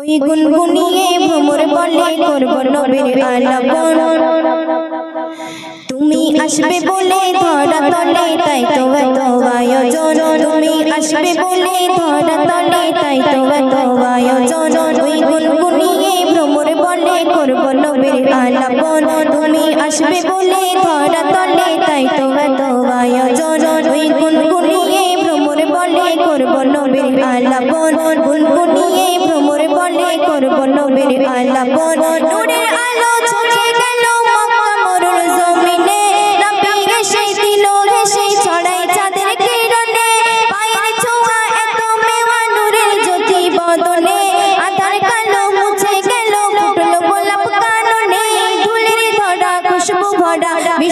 ওই গুনগুনিয়ে ভ্রমর বলে করব নবীর আলাপন। তুমি আসবে বলে ধরা তলে, তাই তো এত আয়োজন তুমি আসবে বলে ধরা তলে, তাই তো এত আয়োজন ওই গুনগুনিয়ে ভ্রমর বলে করব নবীর আলাপন। তুমি আসবে বলে ধরা তলে, তাই তো এত আয়োজন ওই বলে করব নবীর আলাপন। গুনগুনিয়ে ভ্রমর বলে করব নবীর আলাপন। নূরের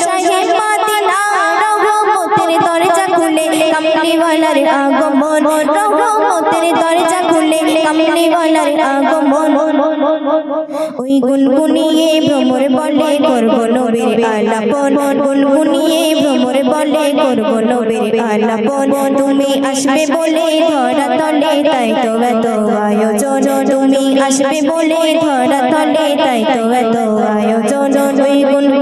শাহে মাদিনা রহমতের দরজা খুলে, কামলিওয়ালার আগমন। রহমতের দরজা খুলে, কামলিওয়ালার আগমন। ওই গুনগুনিয়ে ভ্রমর বলে করব নবীর আলাপন। গুনগুনিয়ে ভ্রমর বলে করব নবীর আলাপন। তুমি আসবে বলে ধরা তলে, তাই তো এত আয়োজন। তুমি আসবে বলে ধরা তলে, তাই তো এত আয়োজন। ওই বলে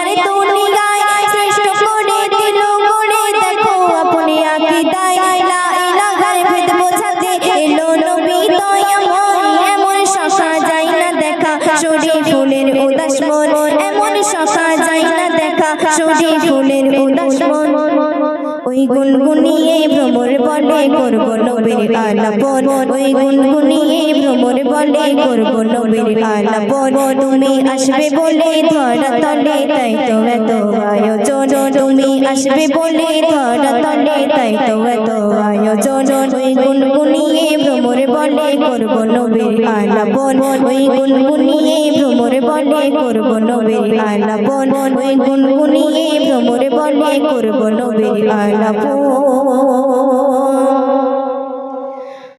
ওই গুনগুনিয়ে ভ্রমর বলে করব নবীর আলাপন। ওই গুনগুনিয়ে ভ্রমর বলে করব নবীর আলাপন। তুমি আসবে বলে ধরা তলে, তাই তো এত আয়োজন। তুমি আসবে বলে ধরা তলে, তাই তো এত করব নবীর আলাপন ওই গুনগুনিয়ে ভ্রমর বলে করব নবীর আলাপন ওই গুনগুনিয়ে ভ্রমর বলে করব নবীর আলাপন